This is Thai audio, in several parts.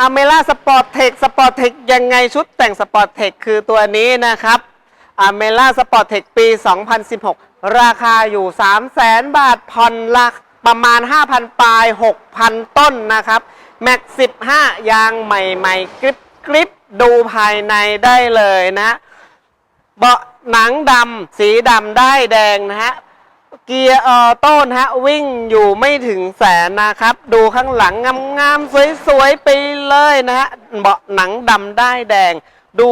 อเมล่าสปอร์ตเทคสปอร์ตเทคยังไงชุดแต่งสปอร์ตเทคคือตัวนี้นะครับอเมล่าสปอร์ตเทคปี 2016 ราคาอยู่ 3 0 0แสนบาทผ่อนละประมาณ 5,000 ปลาย 6,000 ต้นนะครับ แม็ก 15 ยางใหม่ ๆ กริบกริบดูภายในได้เลยนะ เบาะหนังดำสีดำได้แดงนะฮะ เกียร์ออโต้นะฮะวิ่งอยู่ไม่ถึงแสนนะครับ ดูข้างหลังงามๆสวยๆไปเลยนะฮะเบาะหนังดำได้แดง ดู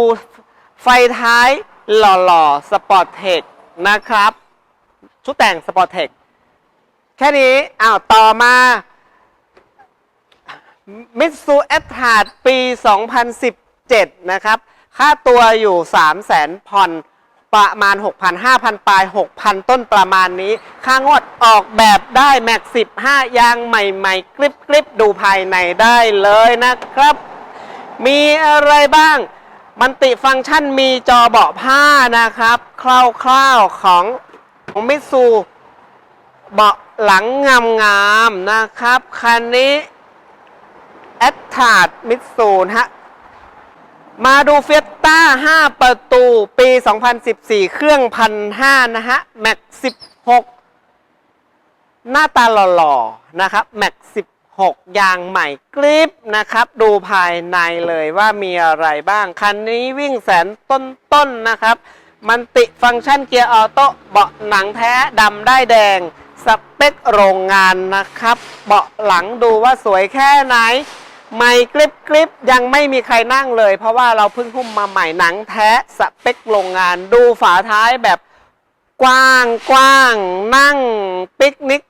ไฟท้ายหล่อๆสปอร์ตเทคนะครับ ชุดแต่งสปอร์ตเทคแค่นี้อ้าวต่อมามิตซูเอทาดปี 2017 นะครับ ค่าตัวอยู่ 3 0 0แสนผ่อน ประมาณ 6,000 5,000 ปลาย 6,000 ต้นประมาณนี้ ค่างวดออกแบบได้แม็ก15 ยางใหม่ๆ กริบกริบดูภายในได้เลยนะครับ มีอะไรบ้าง มันติฟังก์ชันมีจอเบาะผ้านะครับ คร่าวๆของของมิตซูเบาะหลังงามๆนะครับ คันนี้แอ t ทาดมิตซูนะฮะ มาดูเฟียต้า 5 ประตู ปี 2014 เครื่องพันห้านะฮะ แม็ก 16 หน้าตาหล่อๆ นะครับ แม็ก 16 ยางใหม่กริปนะครับ ดูภายในเลยว่ามีอะไรบ้าง คันนี้วิ่งแสนต้นๆนนะครับ มันติฟังก์ชันเกียร์ออโต้ เบาะหนังแท้ดำได้แดง สเปคโรงงานนะครับ เบาะหลังดูว่าสวยแค่ไหน ใหม่กริบกริบยังไม่มีใครนั่งเลย เพราะว่าเราเพิ่งหุ้มมาใหม่หนังแท้สเปคโรงงานดูฝาท้ายแบบกว้างกว้างนั่งปิกนิก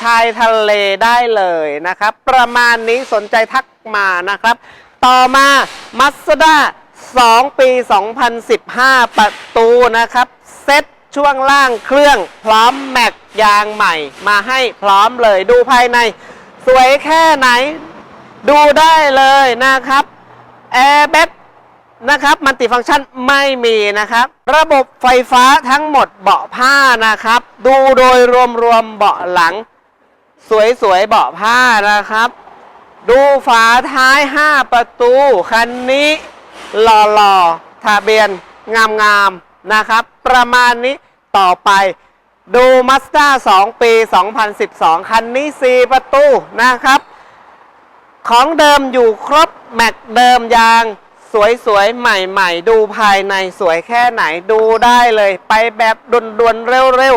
ชายทะเลได้เลยนะครับ ประมาณนี้สนใจทักมานะครับ ต่อมา Mazda 2 ปี 2015 ประตูนะครับ เซ็ตช่วงล่างเครื่องพร้อมแม็กยางใหม่ มาให้พร้อมเลยดูภายใน สวยแค่ไหน ดูได้เลยนะครับแอร์แบ็กนะครับมันติฟังก์ชันไม่มีนะครับ ระบบไฟฟ้าทั้งหมดเบาะผ้านะครับ ดูโดยรวมๆเบาะหลัง สวยๆเบาะผ้านะครับ ดูฝาท้าย 5 ประตู คันนี้หล่อๆทะเบียนงามๆนะครับ ประมาณนี้ต่อไปดู Mazda 2 ปี 2012 คันนี้ 4 ประตูนะครับ ของเดิมอยู่ครบแม็กเดิมยาง สวยๆ ใหม่ๆ ดูภายในสวยแค่ไหนดูได้เลย ไปแบบด่วนๆ เร็ว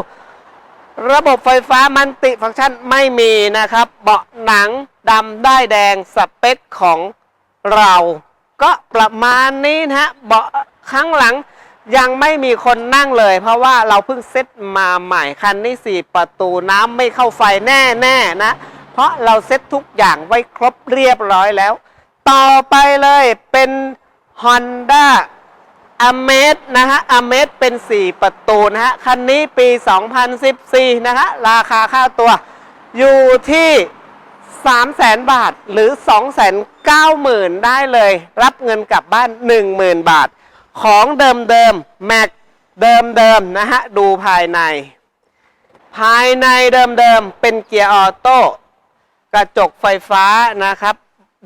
ๆ ระบบไฟฟ้ามันติฟังก์ชันไม่มีนะครับ เบาะหนังดำได้แดงสเปคของเรา ก็ประมาณนี้นะฮะเบาะข้างหลังยังไม่มีคนนั่งเลย เพราะว่าเราเพิ่งเซ็ตมาใหม่คันนี้4ประตูน้ำไม่เข้าไฟแน่ๆนะ ราะเราเซ็ตทุกอย่างไว้ครบเรียบร้อยแล้ว ต่อไปเลยเป็น Honda a m a z นะฮะ a m a z เป็น 4 ประตูนะฮะ คันนี้ปี 2014 นะฮะ ราคาค่าตัวอยู่ที่ 300,000 บาทหรือ 290,000 ได้เลย รับเงินกลับบ้าน 10,000 บาท ของเดิมเดิมแม็กเดิมเดิมๆนะฮะ ดูภายใน ภายในเดิมเดิมๆเป็นเกียร์ออโต้ กระจกไฟฟ้านะครับ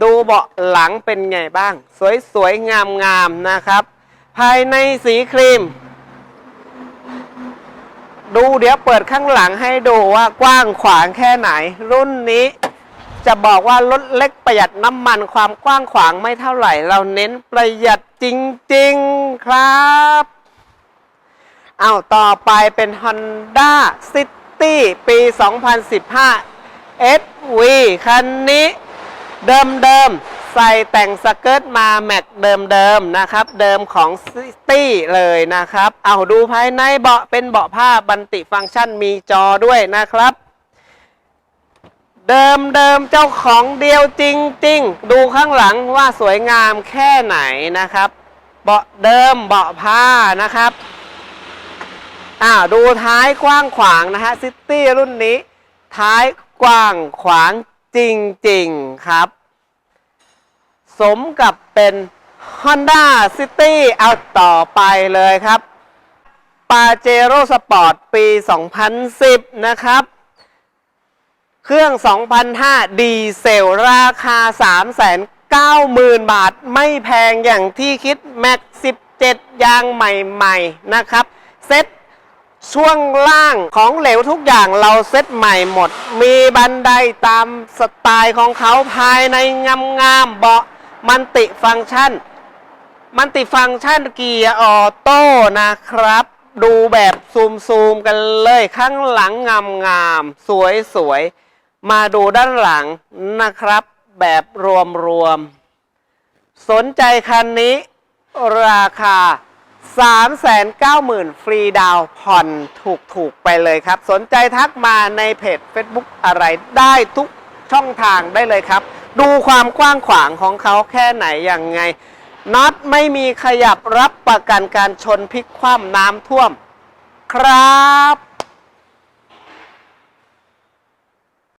ดูเบาะหลังเป็นไงบ้าง สวยๆ งามๆนะครับ ภายในสีครีม ดูเดี๋ยวเปิดข้างหลังให้ดูว่ากว้างขวางแค่ไหน รุ่นนี้จะบอกว่ารถเล็กประหยัดน้ำมันความกว้างขวางไม่เท่าไหร่ เราเน้นประหยัดจริง ๆ ครับเอาต่อไปเป็น Honda City ปี 2015 SV คันนี้เดิมๆใส่แต่งสเกิร์ตมาแม็กเดิมๆนะครับ เดิมของ City เลยนะครับ เอาดูภายในเบาะเป็นเบาะผ้าบันติฟังก์ชันมีจอด้วยนะครับ เดิมเดิมเจ้าของเดียวจริง ๆ ดูข้างหลังว่าสวยงามแค่ไหนนะครับ เบาะเดิมเบาะผ้านะครับอ่าดูท้ายกว้างขวางนะฮะซิตี้รุ่นนี้ ท้าย กว้างขวางจริง ๆ ครับ สมกับเป็น Honda City เอาต่อไปเลยครับ p a j e r o Sport ปี 2010 นะครับ เครื่อง 2005 ดีเซล ราคา 390,000 บาท ไม่แพงอย่างที่คิด แม็ก 17 ยางใหม่ ๆ นะครับ เซ็ต ช่วงล่างของเหลวทุกอย่างเราเซ็ตใหม่หมด มีบันไดตามสไตล์ของเขาภายในงามๆเบาะมันติฟังก์ชัน มันติฟังก์ชันเกียร์ออโต้นะครับ ดูแบบซูมซูมๆกันเลยข้างหลังงามงามสวยสวยๆมาดูด้านหลังนะครับ แบบรวมรวมๆสนใจคันนี้ราคา 390,000 ฟรีดาวผ่อนถูกๆไปเลยครับ สนใจทักมาในเพจ Facebook อะไรได้ทุกช่องทางได้เลยครับ ดูความกว้างขวางของเขาแค่ไหนยังไงน็อตไม่มีขยับรับประกันการชนพลิกคว่ำน้ำท่วม ครับ